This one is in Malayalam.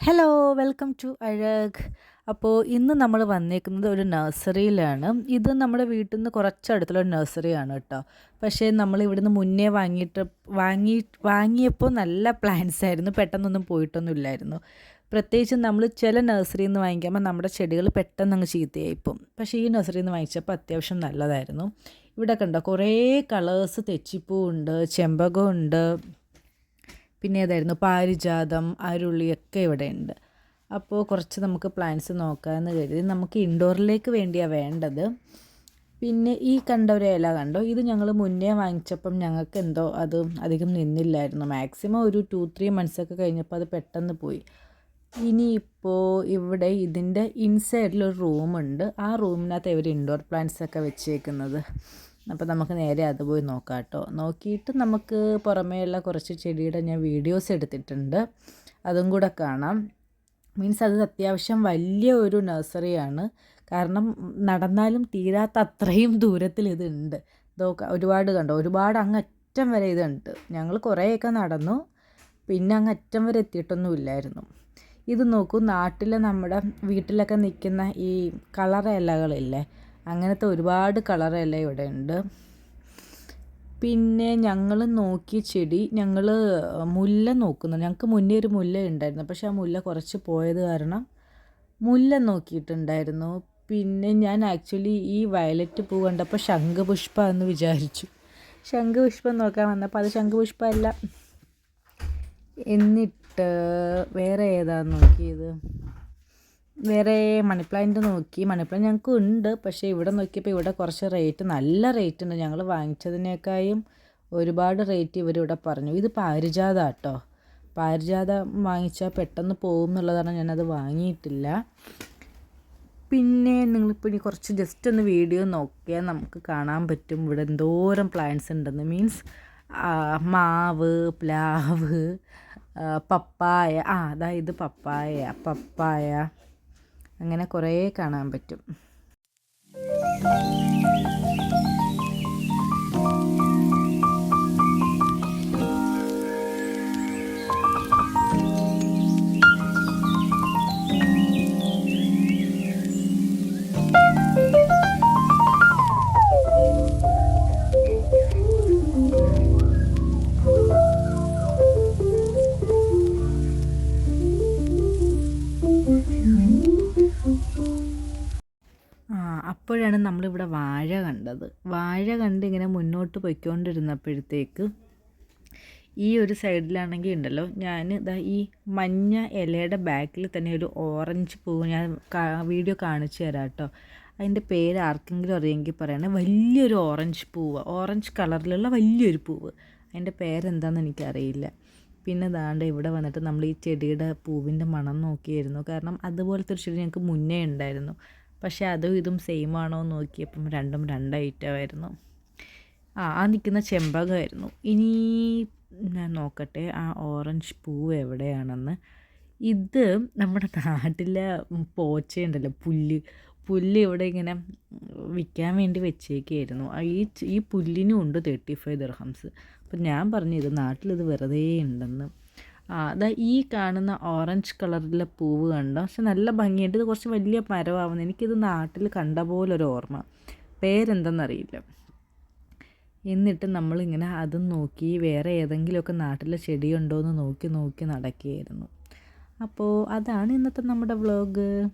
ഹലോ വെൽക്കം ടു അഴക് അപ്പോൾ ഇന്ന് നമ്മൾ വന്നേക്കുന്നത് ഒരു നഴ്സറിയിലാണ്. ഇത് നമ്മുടെ വീട്ടിൽ നിന്ന് കുറച്ചടുത്തുള്ള ഒരു നഴ്സറിയാണ് കേട്ടോ. പക്ഷേ നമ്മൾ ഇവിടുന്ന് മുന്നേ വാങ്ങിയിട്ട് വാങ്ങി വാങ്ങിയപ്പോൾ നല്ല പ്ലാന്റ്സ് ആയിരുന്നു. പെട്ടെന്നൊന്നും പോയിട്ടൊന്നും ഇല്ലായിരുന്നു പ്രത്യേകിച്ച് നമ്മൾ ചില നഴ്സറിയിൽ നിന്ന് വാങ്ങിക്കുമ്പോൾ നമ്മുടെ ചെടികൾ പെട്ടെന്ന് അങ്ങ് ചീത്തയായിപ്പോവും. പക്ഷേ ഈ നഴ്സറിയിൽ നിന്ന് വാങ്ങിച്ചപ്പോൾ അത്യാവശ്യം നല്ലതായിരുന്നു. ഇവിടെ കണ്ടോ കുറേ കളേഴ്സ് തെച്ചിപ്പൂവുണ്ട് ചെമ്പകമുണ്ട് പിന്നെ ഏതായിരുന്നു? പാരിജാതം അരുളിയൊക്കെ ഇവിടെ ഉണ്ട് അപ്പോൾ കുറച്ച് നമുക്ക് പ്ലാന്റ്സ് നോക്കാമെന്ന് കരുതി നമുക്ക് ഇൻഡോറിലേക്ക് വേണ്ടിയാണ് വേണ്ടത്. പിന്നെ ഈ കണ്ട ഒരു ഇല കണ്ടോ? ഇത് ഞങ്ങൾ മുന്നേ വാങ്ങിച്ചപ്പം ഞങ്ങൾക്ക് എന്തോ അത് അധികം നിന്നില്ലായിരുന്നു. മാക്സിമം ഒരു ടു ത്രീ മന്ത്സൊക്കെ കഴിഞ്ഞപ്പോൾ അത് പെട്ടെന്ന് പോയി. ഇനിയിപ്പോൾ ഇവിടെ ഇതിന്റെ ഇൻസൈഡിൽ ഒരു റൂമുണ്ട് ആ റൂമിനകത്ത് ഇവർ ഇൻഡോർ പ്ലാന്റ്സൊക്കെ വെച്ചേക്കുന്നത്? അപ്പോൾ നമുക്ക് നേരെ അത് പോയി നോക്കാം കേട്ടോ നോക്കിയിട്ട് നമുക്ക് പുറമേയുള്ള കുറച്ച് ചെടിയുടെ ഞാൻ വീഡിയോസ് എടുത്തിട്ടുണ്ട്. അതും കൂടെ കാണാം. മീൻസ് അത് അത്യാവശ്യം വലിയ ഒരു നഴ്സറിയാണ് കാരണം നടന്നാലും തീരാത്ത അത്രയും ദൂരത്തിൽ ഇതുണ്ട് ഇതൊക്കെ ഒരുപാട് കണ്ടോ? ഒരുപാട് അങ്ങ് അറ്റം വരെ ഇതുണ്ട് ഞങ്ങൾ കുറേയൊക്കെ നടന്നു. പിന്നെ അങ്ങ് അറ്റം വരെ എത്തിയിട്ടൊന്നും ഇല്ലായിരുന്നു. ഇത് നോക്കൂ നാട്ടിൽ നമ്മുടെ വീട്ടിലൊക്കെ നിൽക്കുന്ന ഈ കളർ ഇലകളില്ലേ? അങ്ങനത്തെ ഒരുപാട് കളറെല്ലാം ഇവിടെ ഉണ്ട് പിന്നെ ഞങ്ങൾ നോക്കിയ ചെടി ഞങ്ങൾ മുല്ല നോക്കുന്നു. ഞങ്ങൾക്ക് മുന്നേ ഒരു മുല്ല ഉണ്ടായിരുന്നു. പക്ഷേ ആ മുല്ല കുറച്ച് പോയത് കാരണം മുല്ല നോക്കിയിട്ടുണ്ടായിരുന്നു. പിന്നെ ഞാൻ ആക്ച്വലി ഈ വയലറ്റ് പൂ കണ്ടപ്പോൾ ശംഖുപുഷ്പ എന്ന് വിചാരിച്ചു. ശംഖുപുഷ്പം നോക്കാൻ വന്നപ്പോൾ അത് ശംഖുപുഷ്പമല്ല. എന്നിട്ട് വേറെ ഏതാണ് നോക്കിയത്? വേറെ മണി പ്ലാന്റ് നോക്കി. മണി പ്ലാന്റ് ഞങ്ങൾക്ക് ഉണ്ട്. പക്ഷേ ഇവിടെ നോക്കിയപ്പോൾ ഇവിടെ കുറച്ച് റേറ്റ് നല്ല റേറ്റ് ഉണ്ട്. ഞങ്ങൾ വാങ്ങിച്ചതിനേക്കായും ഒരുപാട് റേറ്റ് ഇവരിവിടെ പറഞ്ഞു. ഇത് പാരിജാത കേട്ടോ പാരിജാത വാങ്ങിച്ചാൽ പെട്ടെന്ന് പോകും എന്നുള്ളതാണ് ഞാനത് വാങ്ങിയിട്ടില്ല. പിന്നെ നിങ്ങളിപ്പോൾ ഇനി കുറച്ച് ജസ്റ്റ് ഒന്ന് വീഡിയോ നോക്കിയാൽ നമുക്ക് കാണാൻ പറ്റും. ഇവിടെ എന്തോരം പ്ലാന്റ്സ് ഉണ്ടെന്ന്. മീൻസ് മാവ് പ്ലാവ് പപ്പായ. ആ അതായത് പപ്പായ പപ്പായ. അങ്ങനെ കുറേ കാണാൻ പറ്റും. അപ്പോഴാണ് നമ്മളിവിടെ വാഴ കണ്ടത്. വാഴ കണ്ട് ഇങ്ങനെ മുന്നോട്ട് പോയിക്കൊണ്ടിരുന്നപ്പോഴത്തേക്ക് ഈ ഒരു സൈഡിലാണെങ്കിൽ ഉണ്ടല്ലോ ഞാൻ ഇതാ ഈ മഞ്ഞ ഇലയുടെ ബാക്കിൽ തന്നെ ഒരു ഓറഞ്ച് പൂ ഞാൻ വീഡിയോ കാണിച്ചു തരാം കേട്ടോ അതിന്റെ പേര് ആർക്കെങ്കിലും അറിയെങ്കിൽ പറയണേ. വലിയൊരു ഓറഞ്ച് പൂവ് ഓറഞ്ച് കളറിലുള്ള വലിയൊരു പൂവ്. അതിന്റെ പേരെന്താണെന്ന് എനിക്കറിയില്ല. പിന്നെ ദാണ്ട് ഇവിടെ വന്നിട്ട് നമ്മൾ ഈ ചെടിയുടെ പൂവിന്റെ മണം നോക്കിയായിരുന്നു കാരണം അതുപോലത്തെ ഒരു ചെടി ഞങ്ങൾക്ക് മുന്നേ ഉണ്ടായിരുന്നു. പക്ഷേ അതും ഇതും സെയിം ആണോ എന്ന് നോക്കിയപ്പം രണ്ടും രണ്ട് ഐറ്റമായിരുന്നു ആ ആ നിൽക്കുന്ന ചെമ്പകമായിരുന്നു ഇനി ഞാൻ നോക്കട്ടെ ആ ഓറഞ്ച് പൂവ് എവിടെയാണെന്ന്. ഇത് നമ്മുടെ നാട്ടിലെ പോച്ചയുണ്ടല്ലോ പുല്ല്. പുല്ല് ഇവിടെ ഇങ്ങനെ വിൽക്കാൻ വേണ്ടി വെച്ചേക്കായിരുന്നു. ഈ ഈ പുല്ലിനും ഉണ്ട് തേർട്ടി ഫൈവ് ദർഹംസ് അപ്പം ഞാൻ പറഞ്ഞു ഇത് നാട്ടിലിത് വെറുതെ ഉണ്ടെന്ന്. അതാ ഈ കാണുന്ന ഓറഞ്ച് കളറിലെ പൂവ് കണ്ടോ? പക്ഷെ നല്ല ഭംഗിയായിട്ട് ഇത് കുറച്ച് വലിയ മരമാവുന്നു. എനിക്കിത് നാട്ടിൽ കണ്ട പോലൊരു ഓർമ്മ. പേരെന്തെന്നറിയില്ല. എന്നിട്ട് നമ്മളിങ്ങനെ അതും നോക്കി വേറെ ഏതെങ്കിലുമൊക്കെ നാട്ടിലെ ചെടിയുണ്ടോ എന്ന് നോക്കി നോക്കി നടക്കുകയായിരുന്നു. അപ്പോൾ അതാണ് ഇന്നത്തെ നമ്മുടെ വ്ളോഗ്